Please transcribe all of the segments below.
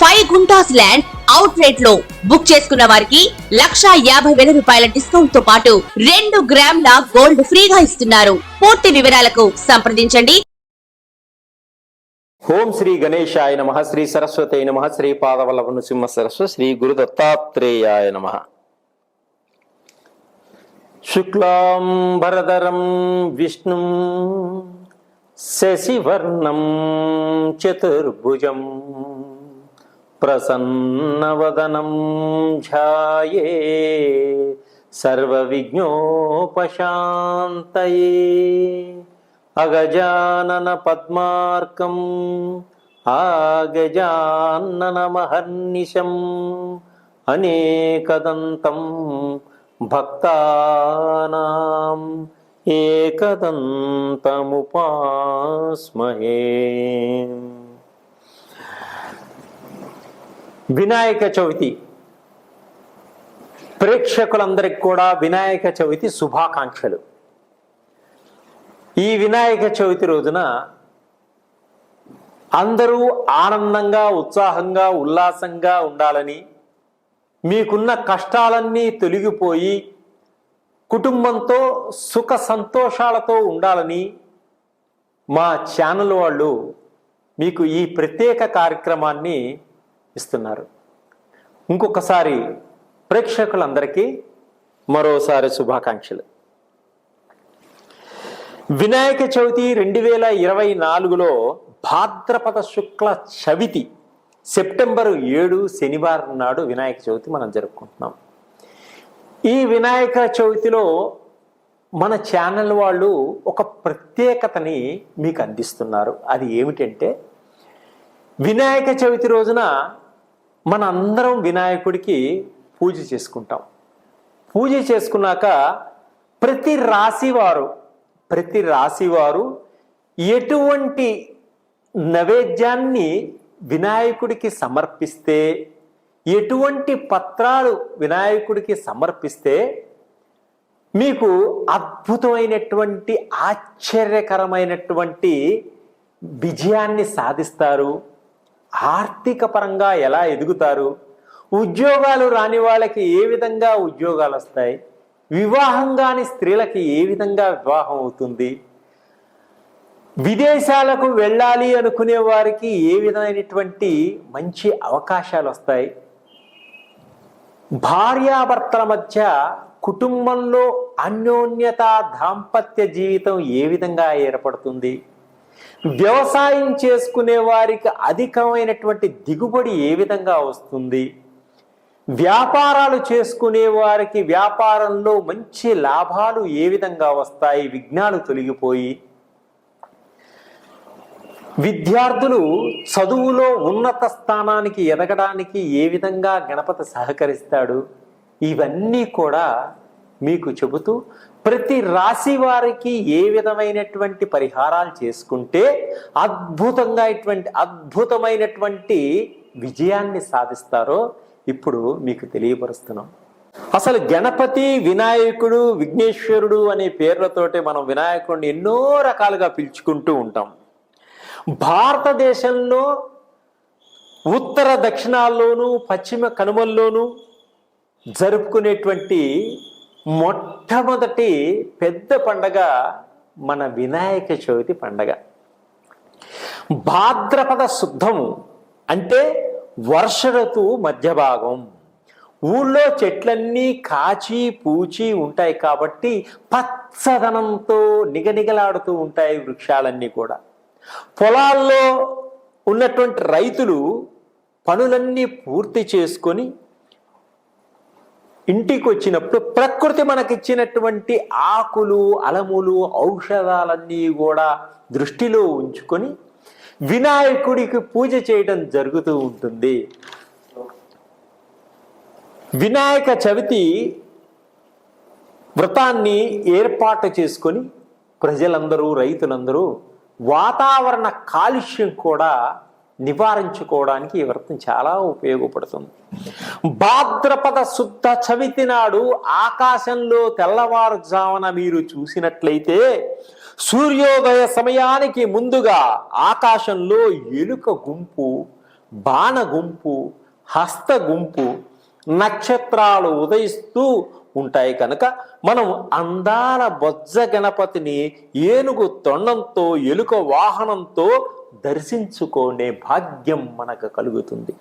Five guntas land out రేట్లో book చేసుకున్న వారికి లక్షా యాభై వేల రూపాయల డిస్కౌంట్తో పాటు రెండు గ్రాముల గోల్డ్ ఫ్రీగా ఇస్తున్నారు. పూర్తి వివరాలకు సంప్రదించండి. ఓం శ్రీ గణేశాయ నమ శ్రీ సరస్వతి నమ శ్రీ పాదవల్లభ నృసింహ సరస్వ శ్రీ గురు దత్తాత్రేయాయ నమ. శుక్లాం భరదరం విష్ణుం శశివర్ణం చతుర్భుజం. ప్రసన్నవదనం ధ్యాయే. సర్వవిజ్ఞోపశాంతయే అగజానన పద్మార్కం ఆగజానన మహర్నిశం. అనేకదంతం భక్తానాం ఏకదంతముపాస్మహే. వినాయక చవితి. ప్రేక్షకులందరికి కూడా వినాయక చవితి శుభాకాంక్షలు. ఈ వినాయక చవితి రోజున అందరూ ఆనందంగా ఉత్సాహంగా ఉల్లాసంగా ఉండాలని మీకున్న కష్టాలన్నీ తొలగిపోయి కుటుంబంతో సుఖ సంతోషాలతో ఉండాలని మా ఛానల్ వాళ్ళు మీకు ఈ ప్రత్యేక కార్యక్రమాన్ని ఇస్తున్నారు. ఇంకొకసారి ప్రేక్షకులందరికీ మరోసారి శుభాకాంక్షలు. వినాయక చవితి రెండు వేల ఇరవై నాలుగులో భాద్రపద శుక్ల చవితి సెప్టెంబర్ ఏడు శనివారం నాడు వినాయక చవితి మనం జరుపుకుంటున్నాం. ఈ వినాయక చవితిలో మన ఛానల్ వాళ్ళు ఒక ప్రత్యేకతని మీకు అందిస్తున్నారు. అది ఏమిటంటే వినాయక చవితి రోజున మన అందరం వినాయకుడికి పూజ చేసుకుంటాం. పూజ చేసుకున్నాక ప్రతి రాశివారు ప్రతి రాశివారు ఎటువంటి నైవేద్యాన్ని వినాయకుడికి సమర్పిస్తే ఎటువంటి పత్రాలు వినాయకుడికి సమర్పిస్తే మీకు అద్భుతమైనటువంటి ఆశ్చర్యకరమైనటువంటి విజయాన్ని సాధిస్తారు. ఆర్థిక పరంగా ఎలా ఎదుగుతారు? ఉద్యోగాలు రాని వాళ్ళకి ఏ విధంగా ఉద్యోగాలు వస్తాయి? వివాహం కాని స్త్రీలకి ఏ విధంగా వివాహం అవుతుంది? విదేశాలకు వెళ్ళాలి అనుకునే వారికి ఏ విధమైనటువంటి మంచి అవకాశాలు వస్తాయి? భార్యాభర్తల మధ్య కుటుంబంలో అన్యోన్యత దాంపత్య జీవితం ఏ విధంగా ఏర్పడుతుంది? వ్యవసాయం చేసుకునే వారికి అధికమైనటువంటి దిగుబడి ఏ విధంగా వస్తుంది? వ్యాపారాలు చేసుకునే వారికి వ్యాపారంలో మంచి లాభాలు ఏ విధంగా వస్తాయి? విఘ్నాలు తొలగిపోయి విద్యార్థులు చదువులో ఉన్నత స్థానానికి ఎదగడానికి ఏ విధంగా గణపతి సహకరిస్తాడు? ఇవన్నీ కూడా మీకు చెబుతూ ప్రతి రాశి వారికి ఏ విధమైనటువంటి పరిహారాలు చేసుకుంటే అద్భుతంగా ఇటువంటి అద్భుతమైనటువంటి విజయాన్ని సాధిస్తారో ఇప్పుడు మీకు తెలియపరుస్తున్నాం. అసలు గణపతి వినాయకుడు విఘ్నేశ్వరుడు అనే పేర్లతోటి మనం వినాయకుడిని ఎన్నో రకాలుగా పిలుచుకుంటూ ఉంటాం. భారతదేశంలో ఉత్తర దక్షిణాల్లోనూ పశ్చిమ కనుమల్లోనూ జరుపుకునేటువంటి మొట్టమొదటి పెద్ద పండగ మన వినాయక చవితి పండగ. భాద్రపద శుద్ధము అంటే వర్ష ఋతువు మధ్య భాగం. ఊళ్ళో చెట్లన్నీ కాచి పూచి ఉంటాయి కాబట్టి పచ్చదనంతో నిగనిగలాడుతూ ఉంటాయి వృక్షాలన్నీ కూడా. పొలాల్లో ఉన్నటువంటి రైతులు పనులన్నీ పూర్తి చేసుకొని ఇంటికి వచ్చినప్పుడు ప్రకృతి మనకిచ్చినటువంటి ఆకులు అలములు ఔషధాలన్నీ కూడా దృష్టిలో ఉంచుకొని వినాయకుడికి పూజ చేయడం జరుగుతూ ఉంటుంది. వినాయక చవితి వ్రతాన్ని ఏర్పాటు చేసుకొని ప్రజలందరూ రైతులందరూ వాతావరణ కాలుష్యం కూడా నివారించుకోవడానికి ఈ వ్రతం చాలా ఉపయోగపడుతుంది. భాద్రపద శుద్ధ చవితి నాడు ఆకాశంలో తెల్లవారుజామున మీరు చూసినట్లయితే సూర్యోదయ సమయానికి ముందుగా ఆకాశంలో ఎలుక గుంపు బాణ గుంపు హస్త గుంపు నక్షత్రాలు ఉదయిస్తూ ఉంటాయి కనుక మనం అందాల బొజ్జ గణపతిని ఏనుగు తొండంతో ఎలుక వాహనంతో దర్శించుకునే భాగ్యం మనకు కలుగుతుంది.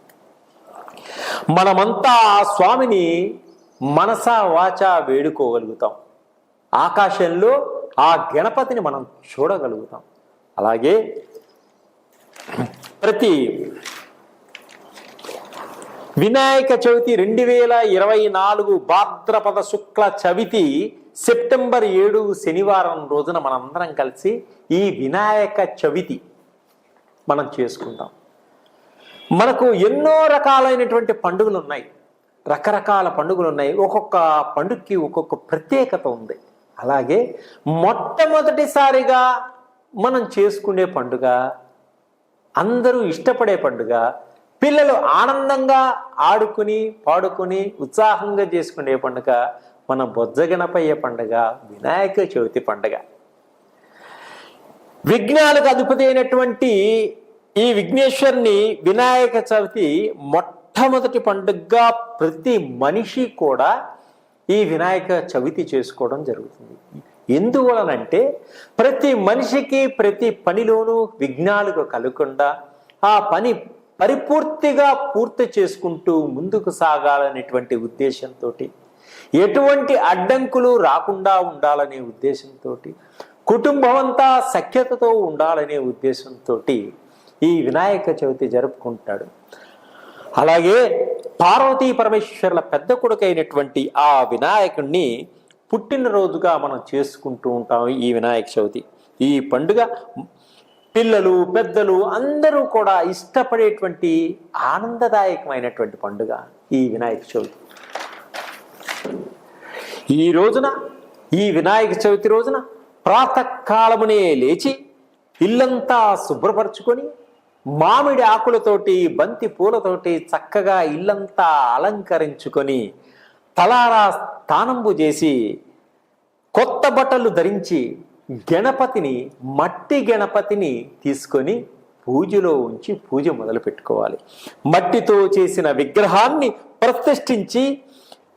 మనమంతా ఆ స్వామిని మనసా వాచా వేడుకోగలుగుతాం. ఆకాశంలో ఆ గణపతిని మనం చూడగలుగుతాం. అలాగే ప్రతి వినాయక చవితి రెండు వేల ఇరవై నాలుగు భాద్రపద శుక్ల చవితి సెప్టెంబర్ ఏడు శనివారం రోజున మనందరం కలిసి ఈ వినాయక చవితి మనం చేసుకుంటాం. మనకు ఎన్నో రకాలైనటువంటి పండుగలు ఉన్నాయి రకరకాల పండుగలు ఉన్నాయి ఒక్కొక్క పండుగకి ఒక్కొక్క ప్రత్యేకత ఉంది. అలాగే మొట్టమొదటిసారిగా మనం చేసుకునే పండుగ అందరూ ఇష్టపడే పండుగ పిల్లలు ఆనందంగా ఆడుకుని పాడుకుని ఉత్సాహంగా చేసుకునే పండుగ మన బొజ్జగణపయ్య పండుగ వినాయక చవితి పండుగ. విఘ్నాలకు అధిపతి అయినటువంటి ఈ విఘ్నేశ్వరుని వినాయక చవితి మొట్టమొదటి పండుగగా ప్రతి మనిషి కూడా ఈ వినాయక చవితి చేసుకోవడం జరుగుతుంది. ఎందువలనంటే ప్రతి మనిషికి ప్రతి పనిలోనూ విఘ్నాలకు కలగకుండా ఆ పని పరిపూర్తిగా పూర్తి చేసుకుంటూ ముందుకు సాగాలనేటువంటి ఉద్దేశంతో ఎటువంటి అడ్డంకులు రాకుండా ఉండాలనే ఉద్దేశంతో కుటుంబం అంతా సఖ్యతతో ఉండాలనే ఉద్దేశంతో ఈ వినాయక చవితి జరుపుకుంటాడు. అలాగే పార్వతీ పరమేశ్వరుల పెద్ద కొడుకైనటువంటి ఆ వినాయకుణ్ణి పుట్టినరోజుగా మనం చేసుకుంటూ ఉంటాం ఈ వినాయక చవితి. ఈ పండుగ పిల్లలు పెద్దలు అందరూ కూడా ఇష్టపడేటువంటి ఆనందదాయకమైనటువంటి పండుగ ఈ వినాయక చవితి. ఈ రోజున ఈ వినాయక చవితి రోజున ప్రాతకాలమునే లేచి ఇల్లంతా శుభ్రపరచుకొని మామిడి ఆకులతోటి బంతి పూలతోటి చక్కగా ఇల్లంతా అలంకరించుకొని తలారా స్థానంబు చేసి కొత్త బట్టలు ధరించి గణపతిని మట్టి గణపతిని తీసుకొని పూజలో ఉంచి పూజ మొదలు పెట్టుకోవాలి మట్టితో చేసిన విగ్రహాన్ని ప్రతిష్ఠించి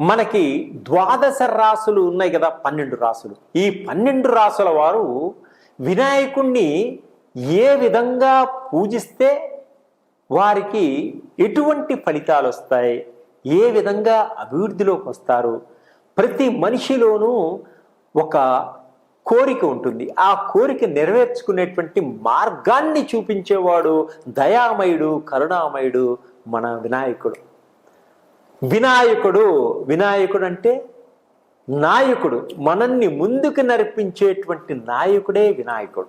మనకి ద్వాదశ రాసులు ఉన్నాయి కదా పన్నెండు రాసులు. ఈ పన్నెండు రాసుల వారు వినాయకుణ్ణి ఏ విధంగా పూజిస్తే వారికి ఎటువంటి ఫలితాలు వస్తాయి ఏ విధంగా అభివృద్ధిలోకి వస్తారు ప్రతి మనిషిలోనూ ఒక కోరిక ఉంటుంది. ఆ కోరిక నెరవేర్చుకునేటువంటి మార్గాన్ని చూపించేవాడు దయామయుడు కరుణామయుడు మన వినాయకుడు. వినాయకుడు వినాయకుడు అంటే నాయకుడు మనల్ని ముందుకు నడిపించేటువంటి నాయకుడే వినాయకుడు.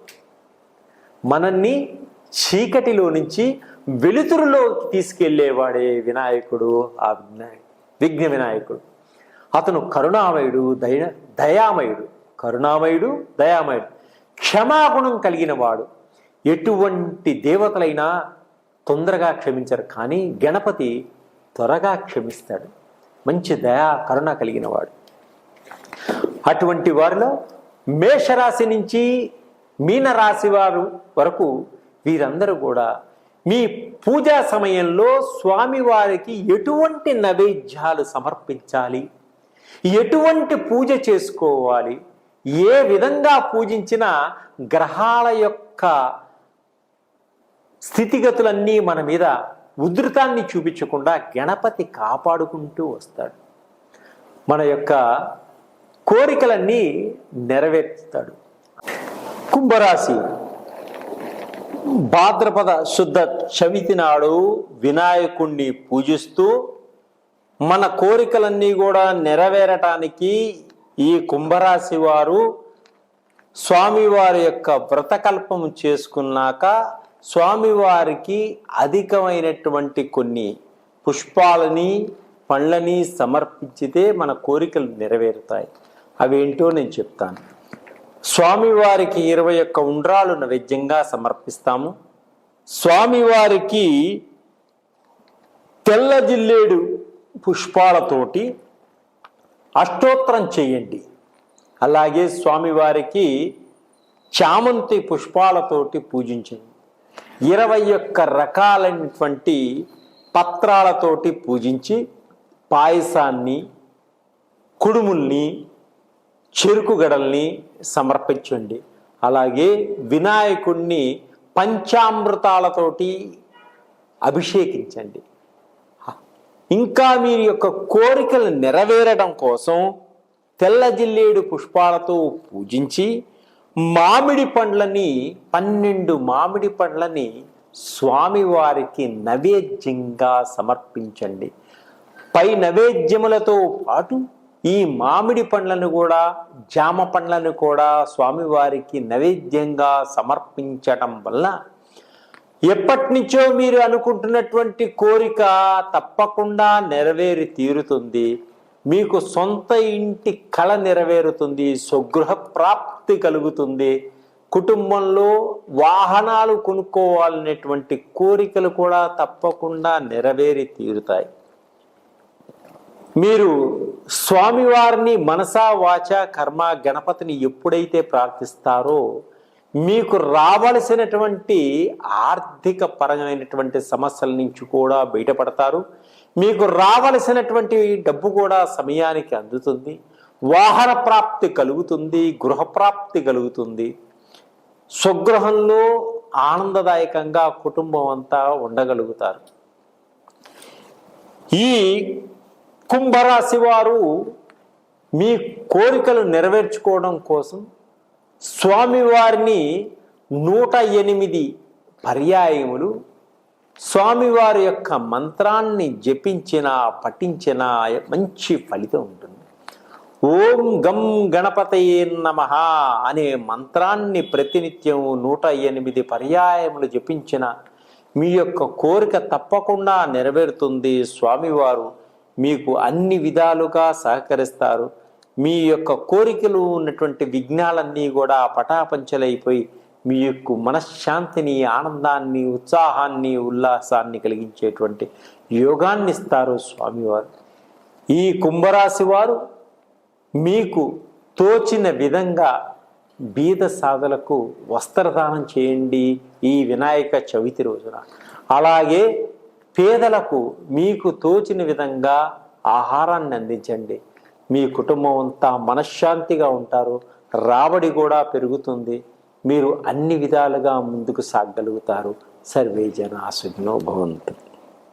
మనల్ని చీకటిలో నుంచి వెలుతురులోకి తీసుకెళ్ళేవాడే వినాయకుడు ఆ విఘ్న వినాయకుడు. అతను కరుణామయుడు దయ దయామయుడు కరుణామయుడు దయామయుడు క్షమాగుణం కలిగిన వాడు. ఎటువంటి దేవతలైనా తొందరగా క్షమించరు. కానీ గణపతి త్వరగా క్షమిస్తాడు. మంచి దయా కరుణ కలిగిన వాడు అటువంటి వారిలో మేషరాశి నుంచి మీనరాశి వారు వరకు వీరందరూ కూడా మీ పూజా సమయంలో స్వామివారికి ఎటువంటి నైవేద్యాలు సమర్పించాలి? ఎటువంటి పూజ చేసుకోవాలి? ఏ విధంగా పూజించిన గ్రహాల యొక్క స్థితిగతులన్నీ మన మీద ఉధృతాన్ని చూపించకుండా గణపతి కాపాడుకుంటూ వస్తాడు. మన యొక్క కోరికలన్నీ నెరవేర్చుతాడు కుంభరాశి భాద్రపద శుద్ధ చవితి నాడు వినాయకుణ్ణి పూజిస్తూ మన కోరికలన్నీ కూడా నెరవేరటానికి ఈ కుంభరాశి వారు స్వామివారి యొక్క వ్రతకల్పం చేసుకున్నాక స్వామివారికి అధికమైనటువంటి కొన్ని పుష్పాలని పండ్లని సమర్పించితే మన కోరికలు నెరవేరుతాయి. అవేంటో నేను చెప్తాను. స్వామివారికి ఇరవై ఒక్క ఉండ్రాలు నైవేద్యంగా సమర్పిస్తాము. స్వామివారికి తెల్ల జిల్లేడు పుష్పాలతోటి అష్టోత్తరం చేయండి. అలాగే స్వామివారికి చామంతి పుష్పాలతోటి పూజించండి. ఇరవై ఒక్క రకాలైనటువంటి పత్రాలతోటి పూజించి పాయసాన్ని కుడుముల్ని చెరుకు గడల్ని సమర్పించండి. అలాగే వినాయకుణ్ణి పంచామృతాలతోటి అభిషేకించండి. ఇంకా మీ యొక్క కోరికలు నెరవేరడం కోసం తెల్ల జిల్లేడు పుష్పాలతో పూజించి మామిడి పండ్లని పన్నెండు మామిడి పండ్లని స్వామివారికి నైవేద్యంగా సమర్పించండి. పై నైవేద్యములతో పాటు ఈ మామిడి పండ్లను కూడా జామ పండ్లను కూడా స్వామివారికి నైవేద్యంగా సమర్పించటం వల్ల ఎప్పటి నుంచో మీరు అనుకుంటున్నటువంటి కోరిక తప్పకుండా నెరవేరి తీరుతుంది. మీకు సొంత ఇంటి కళ నెరవేరుతుంది స్వగృహ ప్రాప్తి కలుగుతుంది. కుటుంబంలో వాహనాలు కొనుక్కోవాలనేటువంటి కోరికలు కూడా తప్పకుండా నెరవేరి తీరుతాయి. మీరు స్వామివారిని మనసా వాచ కర్మ గణపతిని ఎప్పుడైతే ప్రార్థిస్తారో మీకు రావలసినటువంటి ఆర్థిక పరమైనటువంటి సమస్యల నుంచి కూడా బయటపడతారు. మీకు రావలసినటువంటి డబ్బు కూడా సమయానికి అందుతుంది. వాహన ప్రాప్తి కలుగుతుంది గృహప్రాప్తి కలుగుతుంది. స్వగృహంలో ఆనందదాయకంగా కుటుంబం అంతా ఉండగలుగుతారు. ఈ కుంభరాశి వారు మీ కోరికలు నెరవేర్చుకోవడం కోసం స్వామివారిని నూట ఎనిమిది పర్యాయములు స్వామివారి యొక్క మంత్రాన్ని జపించినా పఠించిన మంచి ఫలితం ఉంటుంది. ఓం గం గణపతయే నమ అనే మంత్రాన్ని ప్రతినిత్యం నూట ఎనిమిది పర్యాయములు జపించిన మీ యొక్క కోరిక తప్పకుండా నెరవేరుతుంది స్వామివారు. మీకు అన్ని విధాలుగా సహకరిస్తారు. మీ యొక్క కోరికలు ఉన్నటువంటి విఘ్నాలన్నీ కూడా పటాపంచలైపోయి మీ యొక్క మనశ్శాంతిని ఆనందాన్ని ఉత్సాహాన్ని ఉల్లాసాన్ని కలిగించేటువంటి యోగాన్ని ఇస్తారు స్వామివారు. ఈ కుంభరాశి వారు మీకు తోచిన విధంగా బీద సాధలకు వస్త్రదానం చేయండి ఈ వినాయక చవితి రోజున. అలాగే పేదలకు మీకు తోచిన విధంగా ఆహారాన్ని అందించండి. మీ కుటుంబం అంతా మనశ్శాంతిగా ఉంటారు. రాబడి కూడా పెరుగుతుంది. మీరు అన్ని విధాలుగా ముందుకు సాగగలుగుతారు సర్వే జన సుఖినో భవంతు.